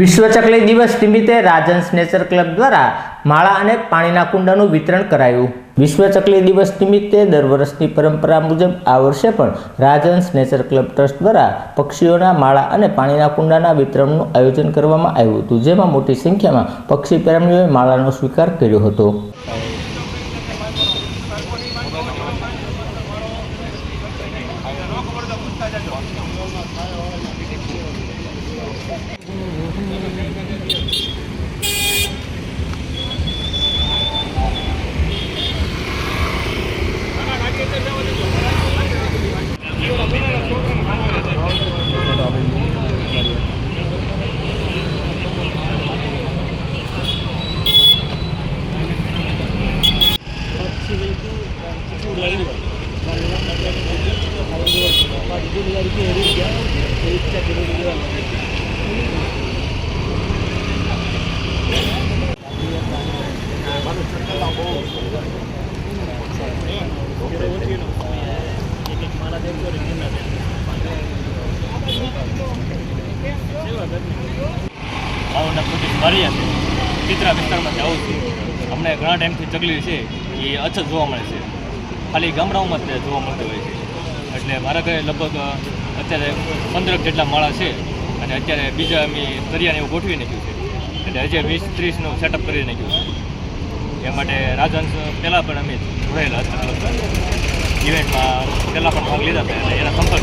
વિશ્વ ચકલી દિવસ નિમિત્તે રાજન્સ નેચર ક્લબ દ્વારા માળા અને પાણીના કુંડાનું વિતરણ કરાયું. વિશ્વ ચકલી દિવસ નિમિત્તે દર વર્ષની પરંપરા મુજબ આ વર્ષે પણ રાજન્સ નેચર ક્લબ ટ્રસ્ટ દ્વારા પક્ષીઓના માળા અને પાણીના કુંડાના વિતરણનું આયોજન કરવામાં આવ્યું હતું, જેમાં મોટી સંખ્યામાં પક્ષી પ્રેમીઓએ માળાનો સ્વીકાર કર્યો હતો. મારું નામ પ્રદીપ બારિયા છે ચિત્રા વિસ્તારમાંથી આવું છું અમને ઘણા ટાઈમથી ચગલી છે એ અછત જોવા મળે છે. ખાલી ગામડાઓમાં જ જોવા મળતી હોય છે. એટલે મારા ઘરે લગભગ અત્યારે પંદરક જેટલા માળા છે અને અત્યારે બીજા અમે દરિયાને એવું ગોઠવી નાખ્યું છે. એટલે હજી વીસ ત્રીસનું સેટઅપ કરી નાખ્યું છે. એ માટે રાજહંસ પહેલાં પણ અમે જોડાયેલા હતા. ઇવેન્ટમાં પહેલાં પણ ભાગ લીધા હતા. એટલે એના સંપર્ક